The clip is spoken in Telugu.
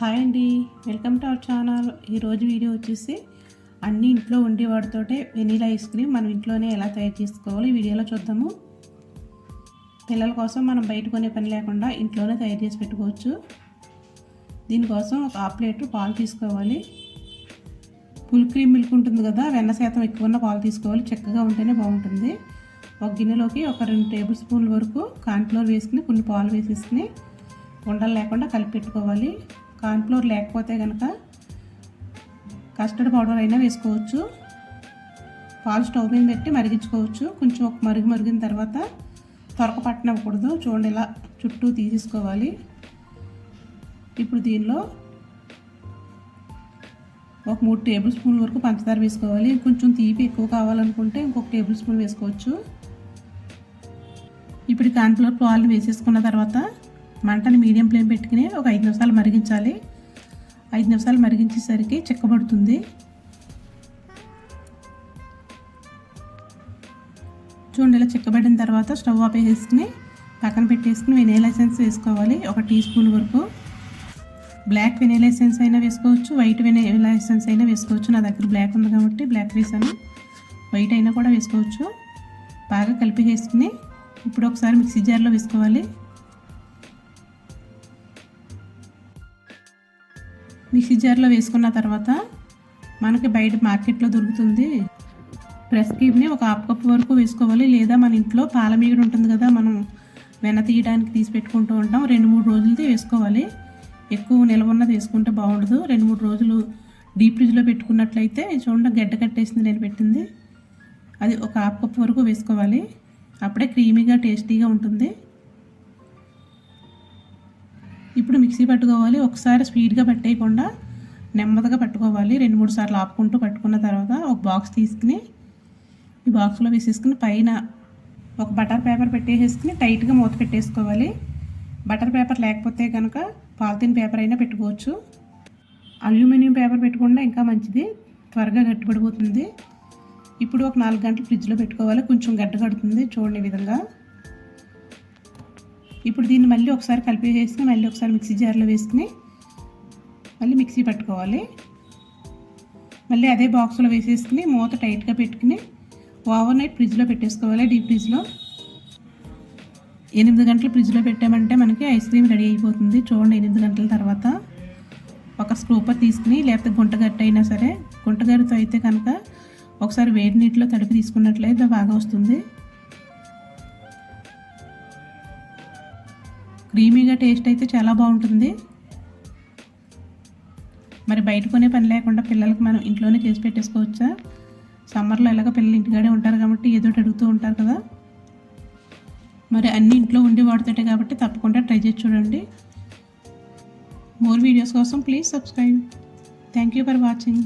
హాయ్ అండి. Welcome to our channel. ఈరోజు వీడియో వచ్చేసి అన్ని ఇంట్లో ఉండేవాడితోటే వెనీలా ఐస్ క్రీమ్ మనం ఇంట్లోనే ఎలా తయారు చేసుకోవాలో ఈ వీడియోలో చూద్దాము. పిల్లల కోసం మనం బయట కొనే పని లేకుండా ఇంట్లోనే తయారు చేసి పెట్టుకోవచ్చు. దీనికోసం ఒక హాఫ్ ప్లేట్ పాలు తీసుకోవాలి. ఫుల్ క్రీమ్ మిల్క్ ఉంటుంది కదా వెన్న శాతం ఎక్కువ ఉన్న పాలు తీసుకోవాలి. చక్కగా ఉంటేనే బాగుంటుంది. ఒక గిన్నెలోకి ఒక రెండు టేబుల్ స్పూన్ల వరకు కాన్ఫ్లోర్ వేసుకుని కొన్ని పాలు వేసేసుకుని ఉండలు లేకుండా కలిపి పెట్టుకోవాలి. కార్న్ఫ్లోర్ లేకపోతే కనుక కస్టర్డ్ పౌడర్ అయినా వేసుకోవచ్చు. పాలు స్టవ్ మీద పెట్టి మరిగించుకోవచ్చు. కొంచెం ఒక మరుగు మరిగిన తర్వాత త్వరక పట్టనివ్వకూడదు చూడండి ఇలా చుట్టూ తీసేసుకోవాలి. ఇప్పుడు దీనిలో ఒక మూడు టేబుల్ స్పూన్ వరకు పంచదార వేసుకోవాలి. కొంచెం తీపి ఎక్కువ కావాలనుకుంటే ఇంకొక టేబుల్ స్పూన్ వేసుకోవచ్చు. ఇప్పుడు కాన్ఫ్లవర్ పాలు వేసేసుకున్న తర్వాత మంటని మీడియం ఫ్లేమ్ పెట్టుకుని ఒక ఐదు నిమిషాలు మరిగించాలి. ఐదు నిమిషాలు మరిగించేసరికి చిక్కబడుతుంది చూడండి ఇలా చిక్కబడిన తర్వాత స్టవ్ ఆఫ్ వేసుకుని పక్కన పెట్టేసుకుని వెనీలా ఎసెన్స్ వేసుకోవాలి. ఒక టీ స్పూన్ వరకు. బ్లాక్ వెనీలా ఎసెన్స్ అయినా వేసుకోవచ్చు. వైట్ వెనీలా ఎసెన్స్ అయినా వేసుకోవచ్చు. నా దగ్గర బ్లాక్ ఉంది కాబట్టి బ్లాక్ వేసాను. వైట్ అయినా కూడా వేసుకోవచ్చు. బాగా కలిపి వేసుకుని ఇప్పుడు ఒకసారి మిక్సీ జార్లో వేసుకోవాలి. మిక్సీ జార్లో వేసుకున్న తర్వాత మనకి బయట మార్కెట్లో దొరుకుతుంది. ప్రెస్ క్రీమ్ని ఒక హాఫ్ కప్ వరకు వేసుకోవాలి. లేదా మన ఇంట్లో పాల మీగడ ఉంటుంది కదా మనం వెన్న తీయడానికి తీసి పెట్టుకుంటూ ఉంటాం. రెండు మూడు రోజులది వేసుకోవాలి. ఎక్కువ నిల్వ ఉన్నది వేసుకుంటే బాగుండదు. రెండు మూడు రోజులు డీప్ ఫ్రిడ్జ్లో పెట్టుకున్నట్లయితే చూడండి గడ్డ కట్టేసింది నేను పెట్టింది. అది ఒక హాఫ్ కప్ వరకు వేసుకోవాలి. అప్పుడే క్రీమీగా టేస్టీగా ఉంటుంది. ఇప్పుడు మిక్సీ పట్టుకోవాలి. ఒకసారి స్పీడ్గా పట్టేయకుండా నెమ్మదిగా పట్టుకోవాలి. రెండు మూడు సార్లు ఆపుకుంటూ పట్టుకున్న తర్వాత ఒక బాక్స్ తీసుకుని ఈ బాక్స్లో వేసేసుకుని పైన ఒక బటర్ పేపర్ పెట్టేసేసుకుని టైట్గా మూత పెట్టేసుకోవాలి. బటర్ పేపర్ లేకపోతే కనుక పాలిథిన్ పేపర్ అయినా పెట్టుకోవచ్చు. అల్యూమినియం పేపర్ పెట్టుకుండా ఇంకా మంచిది. త్వరగా గట్టిపడిపోతుంది. ఇప్పుడు ఒక నాలుగు గంటలు ఫ్రిడ్జ్లో పెట్టుకోవాలి. కొంచెం గడ్డ కడుతుంది. చూడండి విధంగా. ఇప్పుడు దీన్ని మళ్ళీ ఒకసారి కలిపి వేసుకుని మళ్ళీ ఒకసారి మిక్సీ జార్లో వేసుకుని మళ్ళీ మిక్సీ పట్టుకోవాలి. మళ్ళీ అదే బాక్స్లో వేసేసుకుని మూత టైట్గా పెట్టుకుని ఓవర్ నైట్ ఫ్రిడ్జ్లో పెట్టేసుకోవాలి డీప్ ఫ్రిడ్జ్లో. ఎనిమిది గంటలు ఫ్రిడ్జ్లో పెట్టామంటే మనకి ఐస్ క్రీమ్ రెడీ అయిపోతుంది. చూడండి ఎనిమిది గంటల తర్వాత ఒక స్క్రూపర్ తీసుకుని లేకపోతే గుంటగట్టు అయినా సరే గుంటగరితో అయితే కనుక ఒకసారి వేడి నీటిలో తడిపి తీసుకున్నట్లయితే బాగా వస్తుంది. క్రీమీగా టేస్ట్ అయితే చాలా బాగుంటుంది. మరి బయట కొనే పని లేకుండా పిల్లలకి మనం ఇంట్లోనే చేసి పెట్టేసుకోవచ్చా? సమ్మర్లో ఎలాగ పిల్లలు ఇంటికాడే ఉంటారు కాబట్టి ఏదో ఒకటి అడుగుతూ ఉంటారు కదా. మరి అన్ని ఇంట్లో ఉండి వాడుతుంటే కాబట్టి తప్పకుండా ట్రై చేసి చూడండి. మోర్ వీడియోస్ కోసం please subscribe. Thank you for watching